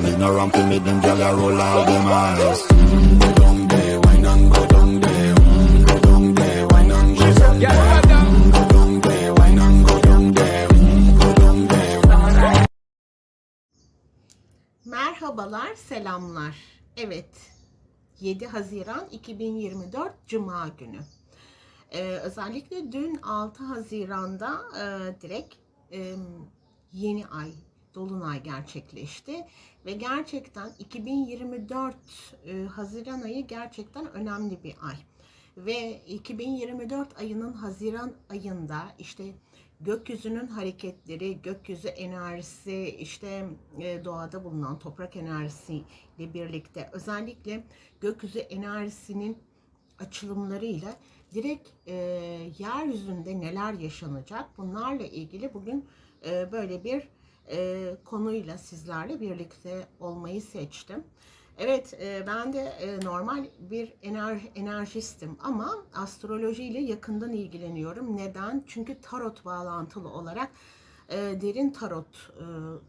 Cause me no run for me, them gyal a roll all them eyes. Go down there, wine and go down there. Go down there, wine and go down there. Merhabalar, selamlar. Evet, 7 Haziran 2024 Cuma günü. Ee, özellikle dün 6 Haziran'da e, direkt e, yeni ay, Dolunay gerçekleşti. Ve gerçekten 2024 e, Haziran ayı gerçekten önemli bir ay. Ve 2024 ayının Haziran ayında işte gökyüzünün hareketleri, gökyüzü enerjisi, işte e, doğada bulunan toprak enerjisiyle birlikte özellikle gökyüzü enerjisinin açılımlarıyla direkt e, yeryüzünde neler yaşanacak bunlarla ilgili bugün e, böyle bir e, konuyla sizlerle birlikte olmayı seçtim. Evet, e, ben de e, normal bir ener, enerjistim ama astrolojiyle yakından ilgileniyorum. Neden? Çünkü tarot bağlantılı olarak e, derin tarot, e,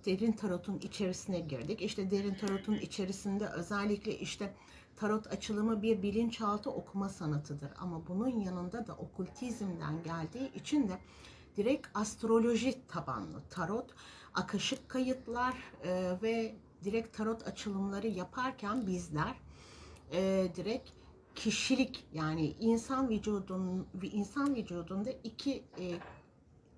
derin tarotun içerisine girdik. İşte derin tarotun içerisinde özellikle işte tarot açılımı bir bilinçaltı okuma sanatıdır. Ama bunun yanında da okültizmden geldiği için de direkt astroloji tabanlı tarot, akışık kayıtlar e, ve direkt tarot açılımları yaparken bizler e, direkt kişilik yani insan vücudun insan vücudunda iki e,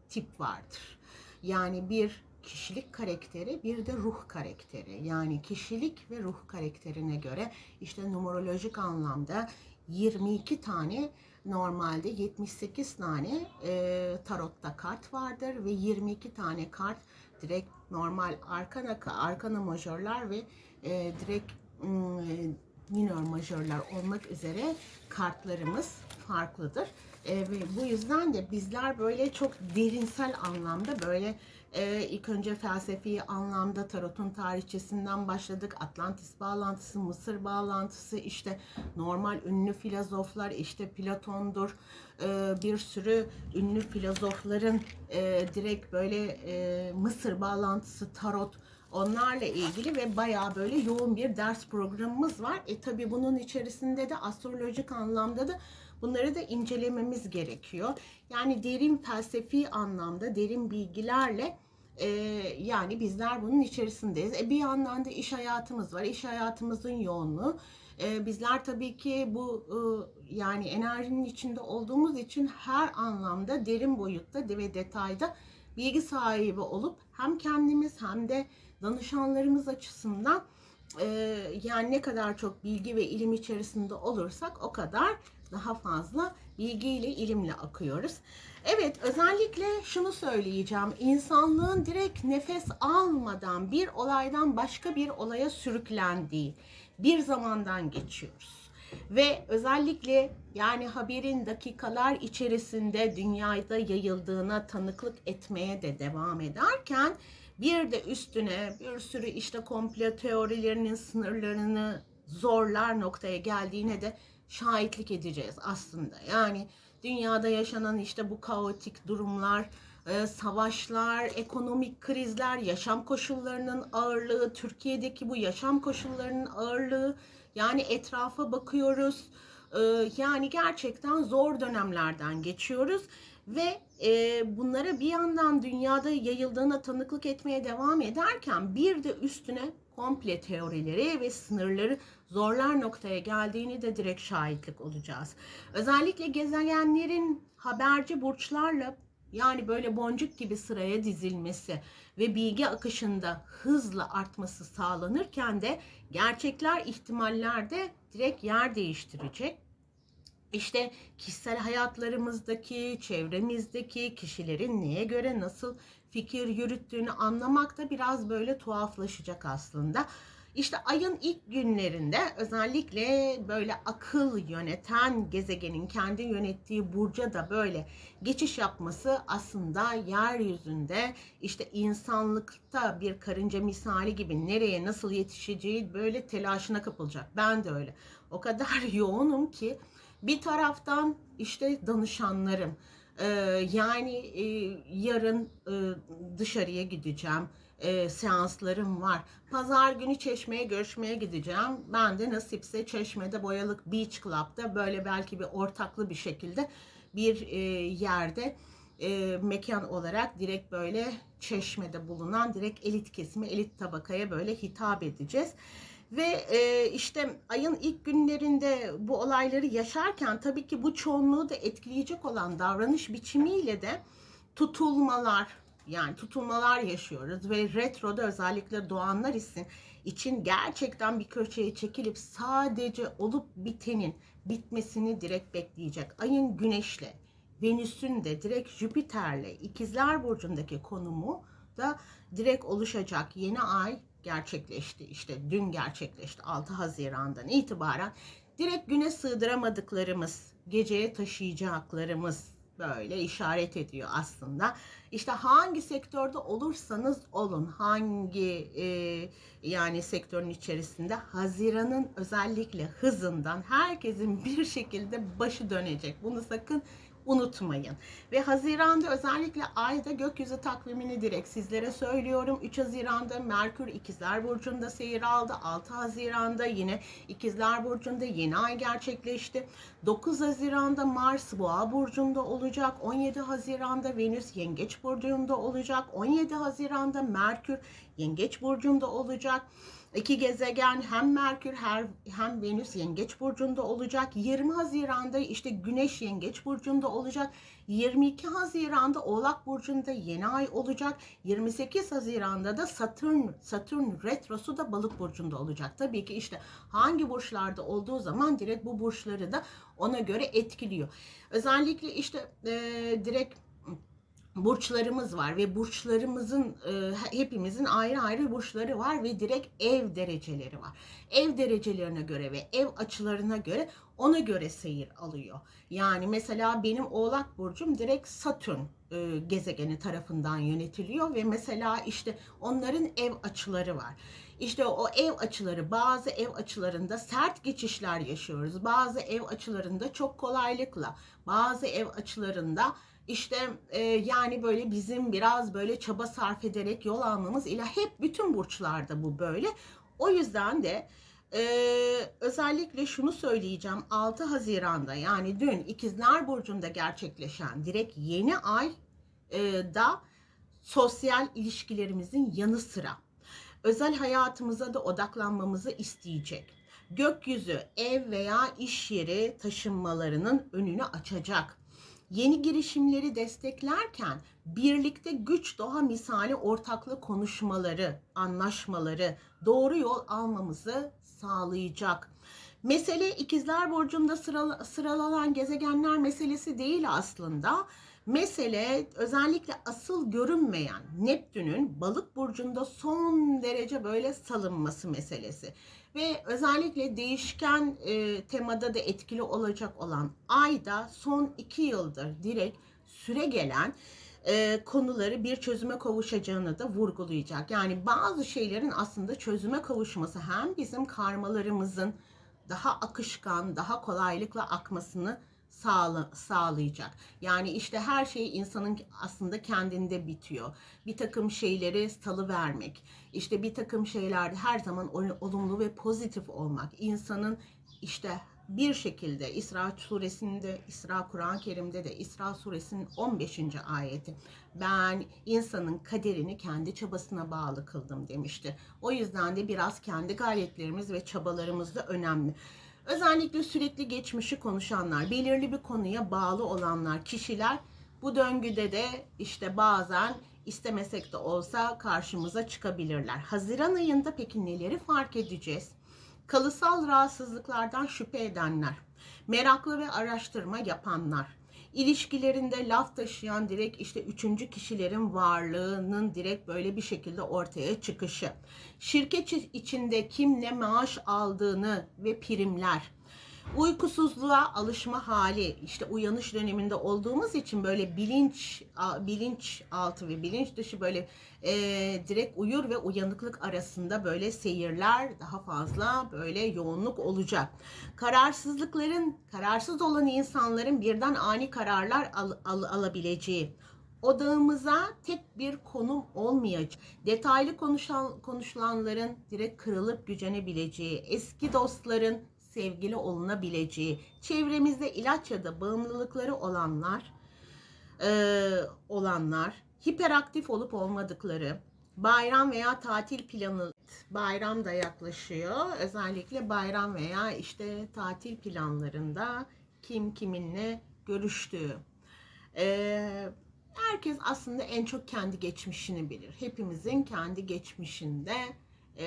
tip vardır. Yani bir kişilik karakteri, bir de ruh karakteri. Yani kişilik ve ruh karakterine göre işte numerolojik anlamda 22 tane normalde 78 tane e, tarotta kart vardır ve 22 tane kart direkt normal arkana arkana majörler ve e, direkt e, minor majörler olmak üzere kartlarımız farklıdır. E, ve bu yüzden de bizler böyle çok derinsel anlamda böyle e, ilk önce felsefi anlamda tarotun tarihçesinden başladık. Atlantis bağlantısı, Mısır bağlantısı, işte normal ünlü filozoflar, işte Platon'dur. E, bir sürü ünlü filozofların e, direkt böyle e, Mısır bağlantısı, tarot, onlarla ilgili ve bayağı böyle yoğun bir ders programımız var. E tabi bunun içerisinde de astrolojik anlamda da bunları da incelememiz gerekiyor. Yani derin felsefi anlamda derin bilgilerle e, yani bizler bunun içerisindeyiz. E, bir yandan da iş hayatımız var. İş hayatımızın yoğunluğu. E, bizler tabii ki bu e, yani enerjinin içinde olduğumuz için her anlamda derin boyutta ve detayda bilgi sahibi olup hem kendimiz hem de danışanlarımız açısından e, yani ne kadar çok bilgi ve ilim içerisinde olursak o kadar daha fazla bilgiyle ilimle akıyoruz. Evet özellikle şunu söyleyeceğim. İnsanlığın direkt nefes almadan bir olaydan başka bir olaya sürüklendiği bir zamandan geçiyoruz. Ve özellikle yani haberin dakikalar içerisinde dünyada yayıldığına tanıklık etmeye de devam ederken bir de üstüne bir sürü işte komplo teorilerinin sınırlarını zorlar noktaya geldiğine de şahitlik edeceğiz aslında. Yani dünyada yaşanan işte bu kaotik durumlar, e, savaşlar, ekonomik krizler, yaşam koşullarının ağırlığı, Türkiye'deki bu yaşam koşullarının ağırlığı, yani etrafa bakıyoruz. E, yani gerçekten zor dönemlerden geçiyoruz ve e, bunlara bir yandan dünyada yayıldığına tanıklık etmeye devam ederken bir de üstüne komple teorileri ve sınırları zorlar noktaya geldiğini de direkt şahitlik olacağız. Özellikle gezegenlerin haberci burçlarla yani böyle boncuk gibi sıraya dizilmesi ve bilgi akışında hızla artması sağlanırken de gerçekler ihtimallerde direkt yer değiştirecek işte kişisel hayatlarımızdaki, çevremizdeki kişilerin neye göre nasıl fikir yürüttüğünü anlamak da biraz böyle tuhaflaşacak aslında. İşte ayın ilk günlerinde özellikle böyle akıl yöneten gezegenin kendi yönettiği burca da böyle geçiş yapması aslında yeryüzünde işte insanlıkta bir karınca misali gibi nereye nasıl yetişeceği böyle telaşına kapılacak. Ben de öyle. O kadar yoğunum ki bir taraftan işte danışanlarım. Yani yarın dışarıya gideceğim. e, seanslarım var. Pazar günü Çeşme'ye görüşmeye gideceğim. Ben de nasipse Çeşme'de Boyalık Beach Club'da böyle belki bir ortaklı bir şekilde bir e, yerde e, mekan olarak direkt böyle Çeşme'de bulunan direkt elit kesime, elit tabakaya böyle hitap edeceğiz. Ve e, işte ayın ilk günlerinde bu olayları yaşarken tabii ki bu çoğunluğu da etkileyecek olan davranış biçimiyle de tutulmalar yani tutulmalar yaşıyoruz ve retroda özellikle doğanlar için için gerçekten bir köşeye çekilip sadece olup bitenin bitmesini direkt bekleyecek. Ayın güneşle, Venüs'ün de direkt Jüpiter'le ikizler burcundaki konumu da direkt oluşacak yeni ay gerçekleşti. İşte dün gerçekleşti 6 Haziran'dan itibaren direkt güne sığdıramadıklarımız, geceye taşıyacaklarımız böyle işaret ediyor aslında. İşte hangi sektörde olursanız olun, hangi e, yani sektörün içerisinde Haziran'ın özellikle hızından herkesin bir şekilde başı dönecek. Bunu sakın unutmayın. Ve Haziran'da özellikle ayda gökyüzü takvimini direkt sizlere söylüyorum. 3 Haziran'da Merkür İkizler Burcu'nda seyir aldı. 6 Haziran'da yine İkizler Burcu'nda yeni ay gerçekleşti. 9 Haziran'da Mars Boğa Burcu'nda olacak. 17 Haziran'da Venüs Yengeç Burcu'nda olacak. 17 Haziran'da Merkür Yengeç Burcu'nda olacak. İki gezegen hem Merkür hem, Venüs Yengeç Burcu'nda olacak. 20 Haziran'da işte Güneş Yengeç Burcu'nda olacak. 22 Haziran'da Oğlak Burcu'nda yeni ay olacak. 28 Haziran'da da Satürn, Satürn retrosu da Balık Burcu'nda olacak. Tabii ki işte hangi burçlarda olduğu zaman direkt bu burçları da ona göre etkiliyor. Özellikle işte e, direkt burçlarımız var ve burçlarımızın e, hepimizin ayrı ayrı burçları var ve direkt ev dereceleri var. Ev derecelerine göre ve ev açılarına göre ona göre seyir alıyor. Yani mesela benim Oğlak burcum direkt Satürn e, gezegeni tarafından yönetiliyor ve mesela işte onların ev açıları var. İşte o ev açıları bazı ev açılarında sert geçişler yaşıyoruz. Bazı ev açılarında çok kolaylıkla, bazı ev açılarında işte e, yani böyle bizim biraz böyle çaba sarf ederek yol almamız ile hep bütün burçlarda bu böyle. O yüzden de e, özellikle şunu söyleyeceğim 6 Haziran'da yani dün İkizler Burcu'nda gerçekleşen direkt yeni ay e, da sosyal ilişkilerimizin yanı sıra özel hayatımıza da odaklanmamızı isteyecek. Gökyüzü ev veya iş yeri taşınmalarının önünü açacak yeni girişimleri desteklerken birlikte güç doğa misali ortaklı konuşmaları, anlaşmaları, doğru yol almamızı sağlayacak. Mesele ikizler burcunda sıra, sıralanan gezegenler meselesi değil aslında. Mesele özellikle asıl görünmeyen Neptün'ün balık burcunda son derece böyle salınması meselesi. Ve özellikle değişken e, temada da etkili olacak olan ayda son iki yıldır direkt süre gelen e, konuları bir çözüme kavuşacağını da vurgulayacak. Yani bazı şeylerin aslında çözüme kavuşması hem bizim karmalarımızın daha akışkan, daha kolaylıkla akmasını sağla, sağlayacak. Yani işte her şey insanın aslında kendinde bitiyor. Bir takım şeyleri salı vermek, işte bir takım şeylerde her zaman olumlu ve pozitif olmak, insanın işte bir şekilde İsra suresinde, İsra Kur'an-ı Kerim'de de İsra suresinin 15. ayeti ben insanın kaderini kendi çabasına bağlı kıldım demişti. O yüzden de biraz kendi gayretlerimiz ve çabalarımız da önemli. Özellikle sürekli geçmişi konuşanlar, belirli bir konuya bağlı olanlar, kişiler bu döngüde de işte bazen istemesek de olsa karşımıza çıkabilirler. Haziran ayında peki neleri fark edeceğiz? Kalısal rahatsızlıklardan şüphe edenler, meraklı ve araştırma yapanlar, ilişkilerinde laf taşıyan direkt işte üçüncü kişilerin varlığının direkt böyle bir şekilde ortaya çıkışı. Şirket içinde kim ne maaş aldığını ve primler, uykusuzluğa alışma hali işte uyanış döneminde olduğumuz için böyle bilinç bilinç altı ve bilinç dışı böyle e, direkt uyur ve uyanıklık arasında böyle seyirler daha fazla böyle yoğunluk olacak. Kararsızlıkların kararsız olan insanların birden ani kararlar al, al, alabileceği odağımıza tek bir konum olmayacak. Detaylı konuşan, konuşulanların direkt kırılıp gücenebileceği, eski dostların sevgili olunabileceği, çevremizde ilaç ya da bağımlılıkları olanlar, e, olanlar, hiperaktif olup olmadıkları, bayram veya tatil planı, bayram da yaklaşıyor. Özellikle bayram veya işte tatil planlarında kim kiminle görüştüğü. E, herkes aslında en çok kendi geçmişini bilir. Hepimizin kendi geçmişinde e,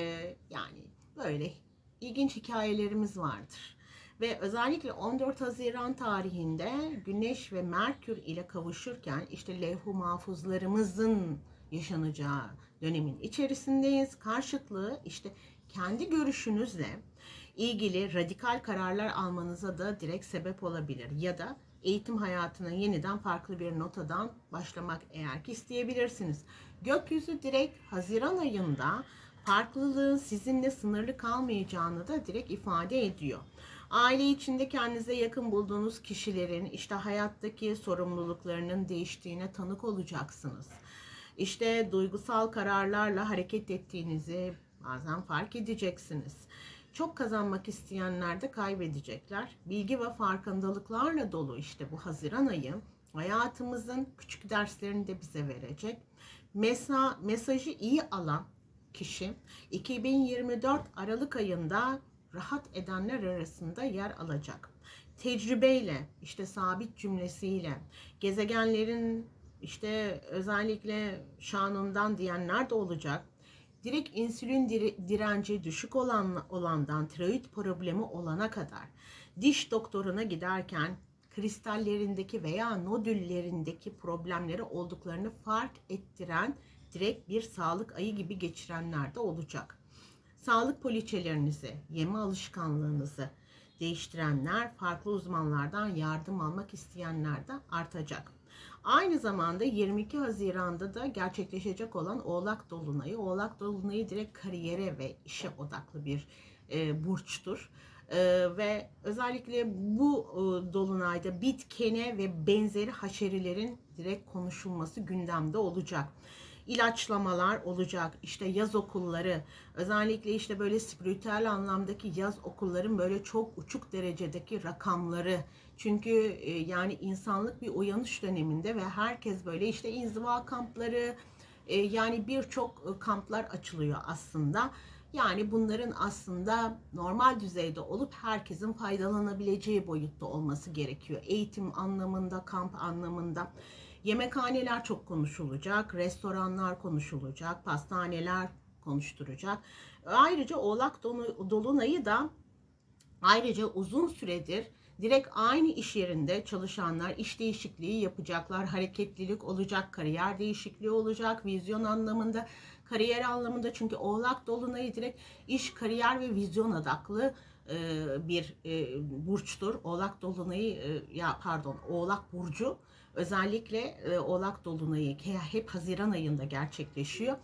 yani böyle ilginç hikayelerimiz vardır. Ve özellikle 14 Haziran tarihinde Güneş ve Merkür ile kavuşurken işte levh-u mahfuzlarımızın yaşanacağı dönemin içerisindeyiz. Karşıtlığı işte kendi görüşünüzle ilgili radikal kararlar almanıza da direkt sebep olabilir. Ya da eğitim hayatına yeniden farklı bir notadan başlamak eğer ki isteyebilirsiniz. Gökyüzü direkt Haziran ayında farklılığın sizinle sınırlı kalmayacağını da direkt ifade ediyor. Aile içinde kendinize yakın bulduğunuz kişilerin işte hayattaki sorumluluklarının değiştiğine tanık olacaksınız. İşte duygusal kararlarla hareket ettiğinizi bazen fark edeceksiniz. Çok kazanmak isteyenler de kaybedecekler. Bilgi ve farkındalıklarla dolu işte bu Haziran ayı hayatımızın küçük derslerini de bize verecek. Mesa, mesajı iyi alan kişi 2024 Aralık ayında rahat edenler arasında yer alacak. Tecrübeyle, işte sabit cümlesiyle, gezegenlerin işte özellikle şanından diyenler de olacak. Direkt insülin dire- direnci düşük olan olandan tiroid problemi olana kadar diş doktoruna giderken kristallerindeki veya nodüllerindeki problemleri olduklarını fark ettiren direkt bir sağlık ayı gibi geçirenler de olacak. Sağlık poliçelerinizi, yeme alışkanlığınızı değiştirenler, farklı uzmanlardan yardım almak isteyenler de artacak. Aynı zamanda 22 Haziran'da da gerçekleşecek olan Oğlak Dolunayı. Oğlak Dolunayı direkt kariyere ve işe odaklı bir e, burçtur. E, ve özellikle bu e, dolunayda bit, kene ve benzeri haşerilerin direkt konuşulması gündemde olacak ilaçlamalar olacak. İşte yaz okulları, özellikle işte böyle spiritüel anlamdaki yaz okulların böyle çok uçuk derecedeki rakamları. Çünkü e, yani insanlık bir uyanış döneminde ve herkes böyle işte inziva kampları, e, yani birçok e, kamplar açılıyor aslında. Yani bunların aslında normal düzeyde olup herkesin faydalanabileceği boyutta olması gerekiyor. Eğitim anlamında, kamp anlamında. Yemekhaneler çok konuşulacak, restoranlar konuşulacak, pastaneler konuşturacak. Ayrıca Oğlak Dolunay'ı da ayrıca uzun süredir direkt aynı iş yerinde çalışanlar iş değişikliği yapacaklar. Hareketlilik olacak, kariyer değişikliği olacak, vizyon anlamında, kariyer anlamında çünkü Oğlak Dolunay'ı direkt iş, kariyer ve vizyon odaklı bir burçtur. Oğlak Dolunay'ı ya pardon Oğlak Burcu özellikle e, Oğlak Dolunay'ı hep Haziran ayında gerçekleşiyor.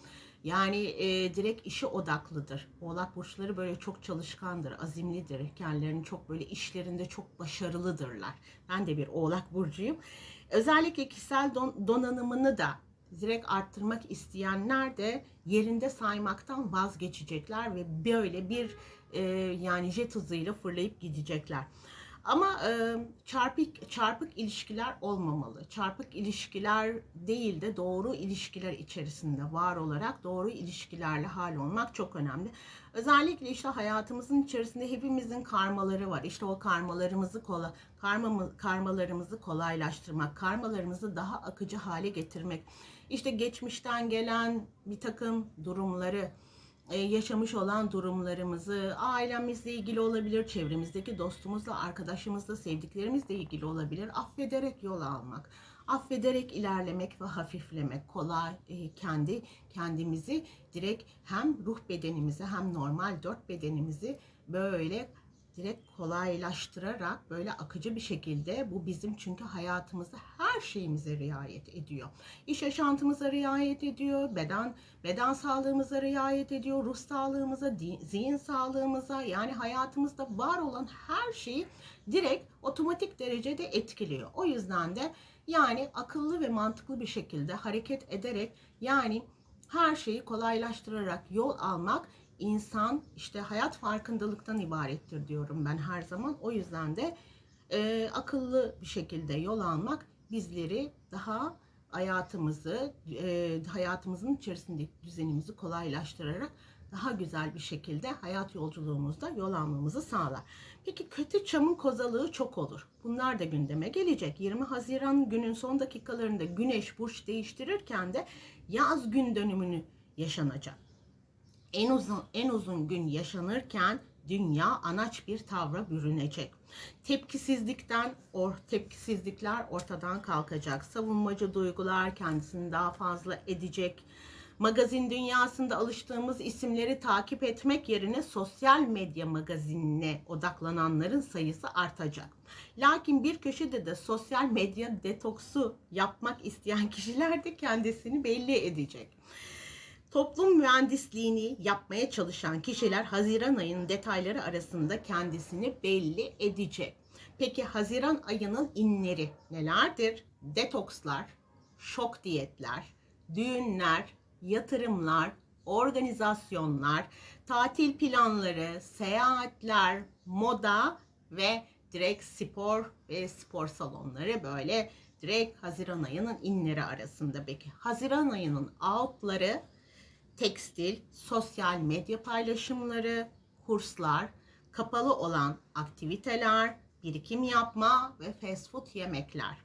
Yani e, direkt işe odaklıdır. Oğlak burçları böyle çok çalışkandır, azimlidir. Kendilerini çok böyle işlerinde çok başarılıdırlar. Ben de bir Oğlak burcuyum. Özellikle kişisel don, donanımını da direkt arttırmak isteyenler de yerinde saymaktan vazgeçecekler ve böyle bir e, yani jet hızıyla fırlayıp gidecekler. Ama e, çarpık çarpık ilişkiler olmamalı. Çarpık ilişkiler değil de doğru ilişkiler içerisinde var olarak doğru ilişkilerle hal olmak çok önemli. Özellikle işte hayatımızın içerisinde hepimizin karmaları var. İşte o karmalarımızı kola karma karmalarımızı kolaylaştırmak, karmalarımızı daha akıcı hale getirmek. İşte geçmişten gelen bir takım durumları yaşamış olan durumlarımızı ailemizle ilgili olabilir, çevremizdeki dostumuzla, arkadaşımızla, sevdiklerimizle ilgili olabilir. Affederek yol almak, affederek ilerlemek ve hafiflemek kolay e, kendi kendimizi direkt hem ruh bedenimizi hem normal dört bedenimizi böyle direkt kolaylaştırarak böyle akıcı bir şekilde bu bizim çünkü hayatımızda her şeyimize riayet ediyor. İş yaşantımıza riayet ediyor, beden beden sağlığımıza riayet ediyor, ruh sağlığımıza, zihin sağlığımıza yani hayatımızda var olan her şeyi direkt otomatik derecede etkiliyor. O yüzden de Yani akıllı ve mantıklı bir şekilde hareket ederek yani her şeyi kolaylaştırarak yol almak insan işte hayat farkındalıktan ibarettir diyorum ben her zaman. O yüzden de e, akıllı bir şekilde yol almak bizleri daha hayatımızı, e, hayatımızın içerisindeki düzenimizi kolaylaştırarak daha güzel bir şekilde hayat yolculuğumuzda yol almamızı sağlar. Peki kötü çamın kozalığı çok olur. Bunlar da gündeme gelecek. 20 Haziran günün son dakikalarında Güneş burç değiştirirken de yaz gün dönümünü yaşanacak. En uzun en uzun gün yaşanırken dünya anaç bir tavra bürünecek. Tepkisizlikten or tepkisizlikler ortadan kalkacak. Savunmacı duygular kendisini daha fazla edecek. Magazin dünyasında alıştığımız isimleri takip etmek yerine sosyal medya magazinine odaklananların sayısı artacak. Lakin bir köşede de sosyal medya detoksu yapmak isteyen kişiler de kendisini belli edecek. Toplum mühendisliğini yapmaya çalışan kişiler Haziran ayının detayları arasında kendisini belli edecek. Peki Haziran ayının inleri nelerdir? Detokslar, şok diyetler, düğünler, yatırımlar, organizasyonlar, tatil planları, seyahatler, moda ve direkt spor ve spor salonları böyle direkt Haziran ayının inleri arasında. Peki Haziran ayının outları tekstil, sosyal medya paylaşımları, kurslar, kapalı olan aktiviteler, birikim yapma ve fast food yemekler.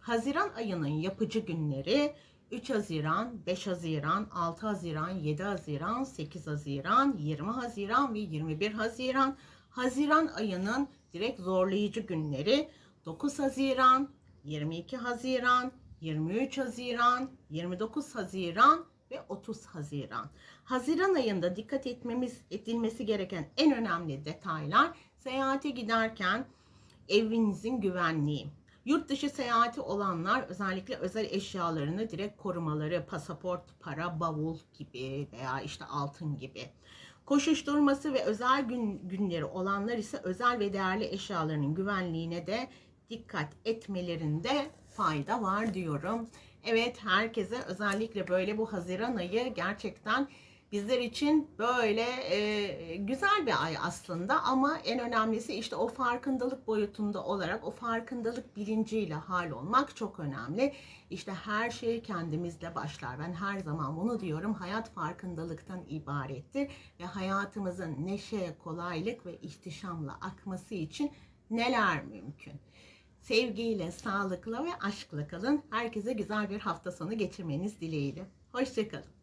Haziran ayının yapıcı günleri 3 Haziran, 5 Haziran, 6 Haziran, 7 Haziran, 8 Haziran, 20 Haziran ve 21 Haziran. Haziran ayının direkt zorlayıcı günleri 9 Haziran, 22 Haziran, 23 Haziran, 29 Haziran ve 30 Haziran. Haziran ayında dikkat etmemiz edilmesi gereken en önemli detaylar seyahate giderken evinizin güvenliği. Yurt dışı seyahati olanlar özellikle özel eşyalarını direkt korumaları, pasaport, para, bavul gibi veya işte altın gibi. Koşuşturması ve özel gün, günleri olanlar ise özel ve değerli eşyalarının güvenliğine de dikkat etmelerinde fayda var diyorum. Evet herkese özellikle böyle bu Haziran ayı gerçekten bizler için böyle e, güzel bir ay aslında ama en önemlisi işte o farkındalık boyutunda olarak o farkındalık bilinciyle hal olmak çok önemli. İşte her şey kendimizle başlar. Ben her zaman bunu diyorum. Hayat farkındalıktan ibarettir ve hayatımızın neşe, kolaylık ve ihtişamla akması için neler mümkün? Sevgiyle, sağlıkla ve aşkla kalın. Herkese güzel bir hafta sonu geçirmeniz dileğiyle. Hoşçakalın.